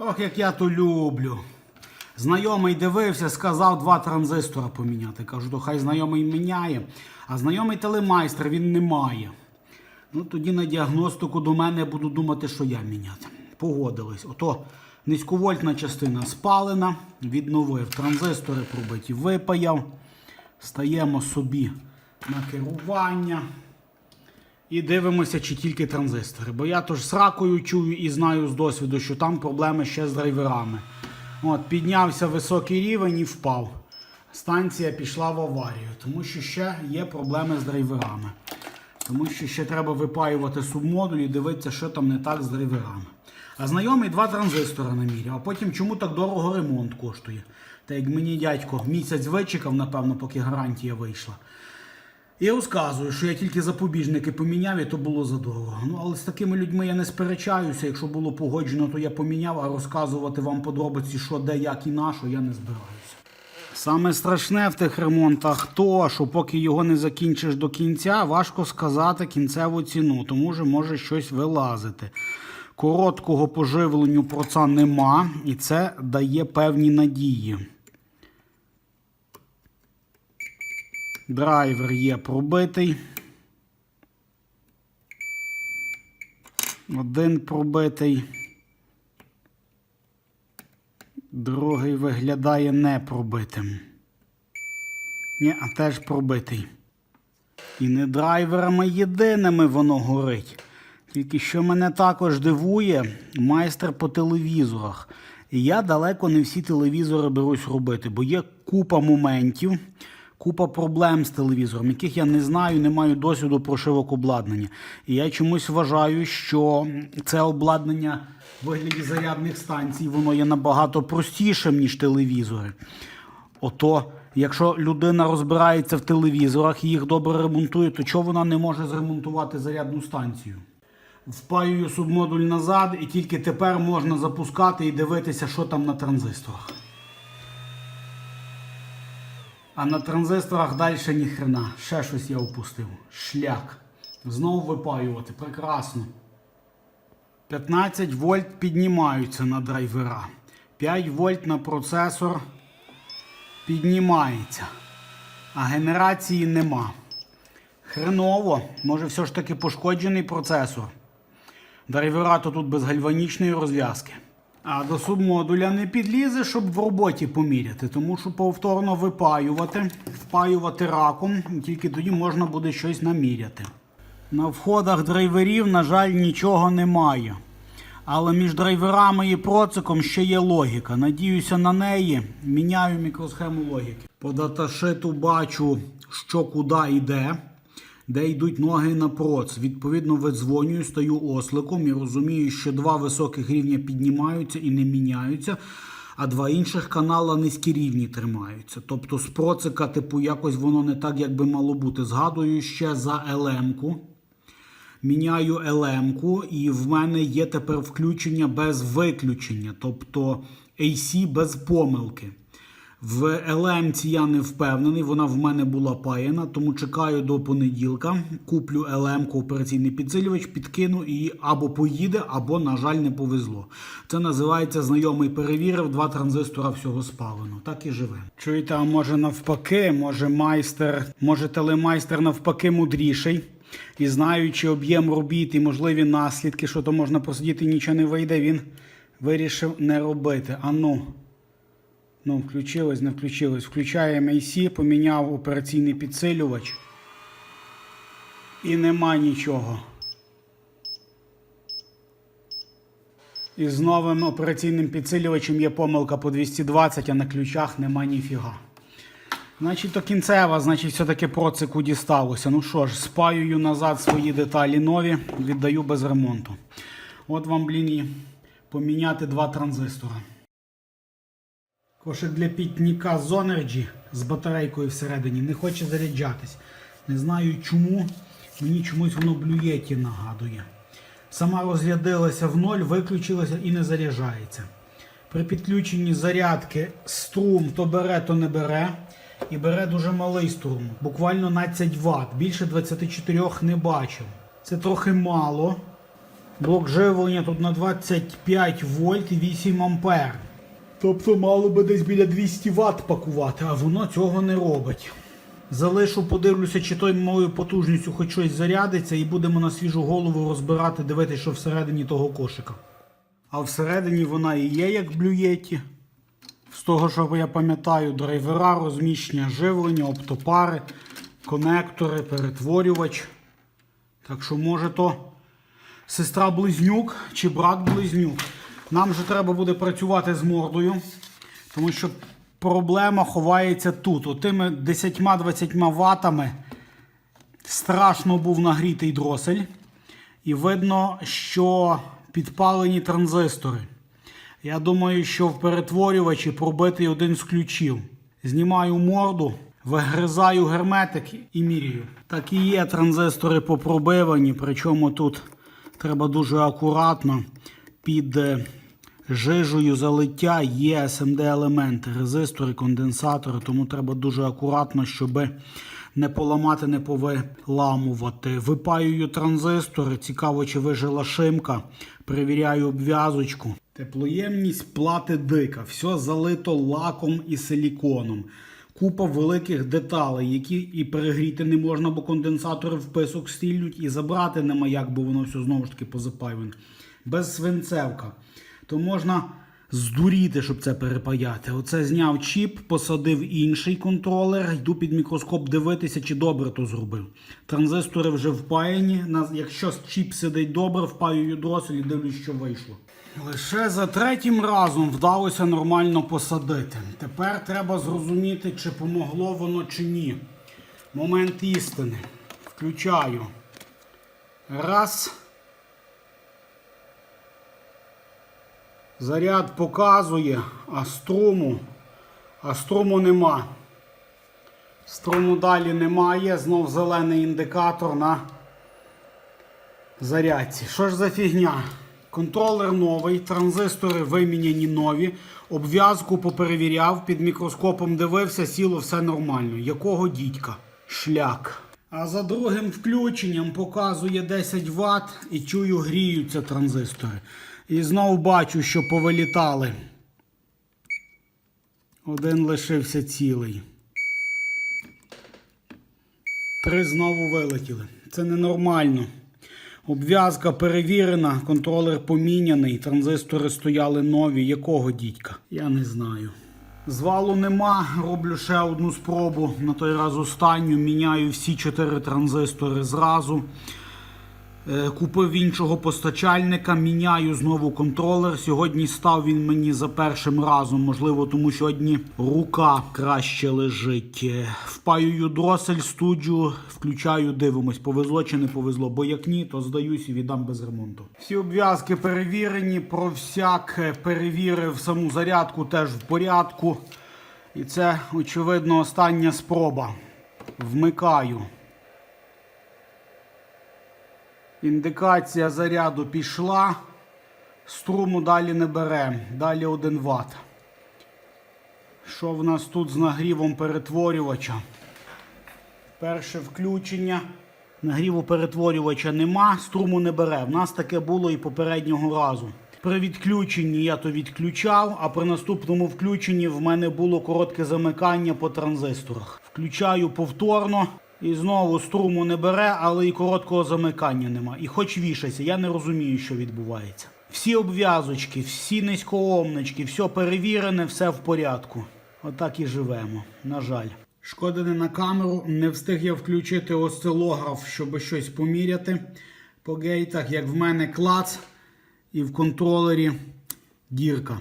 Ох, як я то люблю. Знайомий дивився, сказав два транзистора поміняти. Кажу, то хай знайомий міняє. А знайомий телемайстер він не має. Ну тоді на діагностику до мене буду думати, що я міняти. Погодились. Ото низьковольтна частина спалена, відновив. Транзистори пробиті, випаяв. Стаємо собі на керування. І дивимося, чи тільки транзистори. Бо я то ж сракою чую і знаю з досвіду, що там проблеми ще з драйверами. От, піднявся високий рівень і впав. Станція пішла в аварію, тому що ще є проблеми з драйверами. Тому що ще треба випаювати субмодуль і дивитися, що там не так з драйверами. А знайомий два транзистора наміряв, а потім чому так дорого ремонт коштує? Та як мені дядько місяць вичекав, напевно, поки гарантія вийшла. І розказую, що я тільки запобіжники поміняв, і то було задорого. Ну, але з такими людьми я не сперечаюся. Якщо було погоджено, то я поміняв, а розказувати вам подробиці, що, де, як і на що, я не збираюся. Саме страшне в тих ремонтах то, що поки його не закінчиш до кінця, важко сказати кінцеву ціну, тому що може щось вилазити. Короткого поживленню проца нема, і це дає певні надії. Драйвер є пробитий. Один пробитий. Другий виглядає не пробитим. Ні, а теж пробитий. І не драйверами єдиними воно горить. Тільки що мене також дивує, майстер по телевізорах. І я далеко не всі телевізори берусь робити, бо є купа моментів, купа проблем з телевізором, яких я не знаю, не маю досвіду прошивок обладнання. І я чомусь вважаю, що це обладнання в вигляді зарядних станцій, воно є набагато простішим, ніж телевізори. Ото, якщо людина розбирається в телевізорах і їх добре ремонтує, то чого вона не може зремонтувати зарядну станцію? Впаюю субмодуль назад, і тільки тепер можна запускати і дивитися, що там на транзисторах. А на транзисторах далі ніхрена. Ще щось я опустив. Шлях. Знову випаювати. Прекрасно. 15 вольт піднімаються на драйвера. 5 вольт на процесор піднімається. А генерації нема. Хреново, може все ж таки пошкоджений процесор. Драйвера то тут без гальванічної розв'язки. А до субмодуля не підлізе, щоб в роботі поміряти, тому що повторно випаювати, впаювати раком, тільки тоді можна буде щось наміряти. На входах драйверів, на жаль, нічого немає. Але між драйверами і проциком ще є логіка. Надіюся на неї. Міняю мікросхему логіки. По даташиту бачу, що куди йде, де йдуть ноги на проц. Відповідно, видзвонюю, стаю осликом і розумію, що два високих рівня піднімаються і не міняються, а два інших канала низькі рівні тримаються. Тобто з процика, типу, якось воно не так, як би мало бути. Згадую ще за елемку. Міняю елемку, і в мене є тепер включення без виключення, тобто AC без помилки. В елемці я не впевнений, вона в мене була паяна, тому чекаю до понеділка. Куплю елемку операційний підсилювач, підкину і або поїде, або, на жаль, не повезло. Це називається знайомий перевірив, два транзистора всього спалено. Так і живе. Чуєте, а може навпаки, може майстер, може телемайстер навпаки мудріший. І знаючи об'єм робіт і можливі наслідки, що то можна посидіти, нічого не вийде, він вирішив не робити. А ну. Включилось, не включилось. Включаємо AC, поміняв операційний підсилювач. І нема нічого. І з новим операційним підсилювачем є помилка по 220, а на ключах нема ніфіга. Значить, то кінцева, значить, все-таки процику дісталося. Ну що ж, спаюю назад свої деталі нові, віддаю без ремонту. От вам, блін, поміняти два транзистора. Кошик для пітніка з з батарейкою всередині не хоче заряджатись. Не знаю чому. Мені чомусь воно блюєті нагадує. Сама розрядилася в ноль, виключилася і не заряджається. При підключенні зарядки струм то бере, то не бере. І бере дуже малий струм, буквально 12 Вт. Більше 24 не бачив. Це трохи мало. Блок живлення тут на 25 вольт і 8 ампер. Тобто мало би десь біля 200 Вт пакувати, а воно цього не робить. Залишу, подивлюся, чи той малою потужністю хоч щось зарядиться, і будемо на свіжу голову розбирати, дивитися, що всередині того кошика. А всередині вона і є, як блюєті. З того, що я пам'ятаю, драйвера, розміщення живлення, оптопари, конектори, перетворювач. Так що, може, то сестра близнюк чи брат близнюк. Нам же треба буде працювати з мордою, тому що проблема ховається тут. Отими 10-20 ватами страшно був нагрітий дросель. І видно, що підпалені транзистори. Я думаю, що в перетворювачі пробитий один з ключів. Знімаю морду, вигризаю герметик і міряю. Так і є транзистори попробивані, причому тут треба дуже акуратно під е, жижею залиття є SMD елементи, резистори, конденсатори, тому треба дуже акуратно, щоб не поламати, не повиламувати. Випаюю транзистори, цікаво, чи вижила шимка. Перевіряю обв'язочку. Теплоємність плати дика, все залито лаком і силіконом. Купа великих деталей, які і перегріти не можна, бо конденсатори в писок стільнуть, і забрати нема як, бо воно все знову ж таки позапаюване. Без свинцевка. То можна здуріти, щоб це перепаяти. Оце зняв чіп, посадив інший контролер, йду під мікроскоп дивитися, чи добре то зробив. Транзистори вже впаяні. Якщо чіп сидить добре, впаюю дросель і дивлюсь, що вийшло. Лише за третім разом вдалося нормально посадити. Тепер треба зрозуміти, чи помогло воно чи ні. Момент істини. Включаю. Раз. Заряд показує, а струму, а струму нема. Струму далі немає. Знов зелений індикатор на зарядці. Що ж за фігня? Контролер новий, транзистори виміняні нові. Обв'язку поперевіряв, під мікроскопом дивився, сіло все нормально. Якого дідька? Шляк. А за другим включенням показує 10 Вт і чую, гріються транзистори. І знову бачу, що повилітали. Один лишився цілий. Три знову вилетіли. Це ненормально. Обв'язка перевірена, контролер поміняний, транзистори стояли нові. Якого дідька? Я не знаю. Звалу нема, роблю ще одну спробу. На той раз останню. Міняю всі чотири транзистори зразу. Е, Купив іншого постачальника, міняю знову контролер. Сьогодні став він мені за першим разом, можливо, тому що сьогодні рука краще лежить. Е, Впаюю дросель, студжу, включаю, дивимось, повезло чи не повезло. Бо як ні, то здаюсь і віддам без ремонту. Всі обв'язки перевірені, про всяк е, перевірив саму зарядку теж в порядку. І це, очевидно, остання спроба. Вмикаю. Індикація заряду пішла. Струму далі не бере. Далі 1 Вт. Що в нас тут з нагрівом перетворювача? Перше включення. Нагріву перетворювача нема, струму не бере. В нас таке було і попереднього разу. При відключенні я то відключав, а при наступному включенні в мене було коротке замикання по транзисторах. Включаю повторно і знову струму не бере, але і короткого замикання нема. І хоч вішайся, я не розумію, що відбувається. Всі обв'язочки, всі низькоомнички, все перевірене, все в порядку. Отак і живемо. На жаль. Шкода не на камеру, не встиг я включити осцилограф, щоб щось поміряти по гейтах, як в мене клац і в контролері дірка.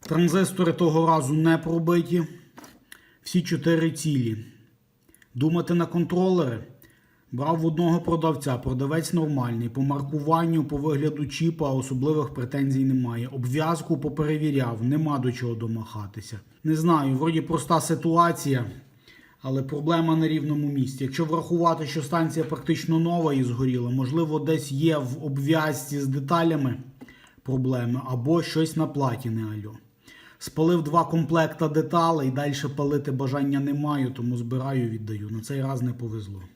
Транзистори того разу не пробиті. Всі чотири цілі. Думати на контролери. Брав в одного продавця, продавець нормальний. По маркуванню, по вигляду чіпа особливих претензій немає. Обв'язку поперевіряв, нема до чого домахатися. Не знаю, вроді проста ситуація, але проблема на рівному місці. Якщо врахувати, що станція практично нова і згоріла, можливо, десь є в обв'язці з деталями проблеми або щось на платі не альо. Спалив два комплекта деталей, далі палити бажання не маю, тому збираю, віддаю. На цей раз не повезло.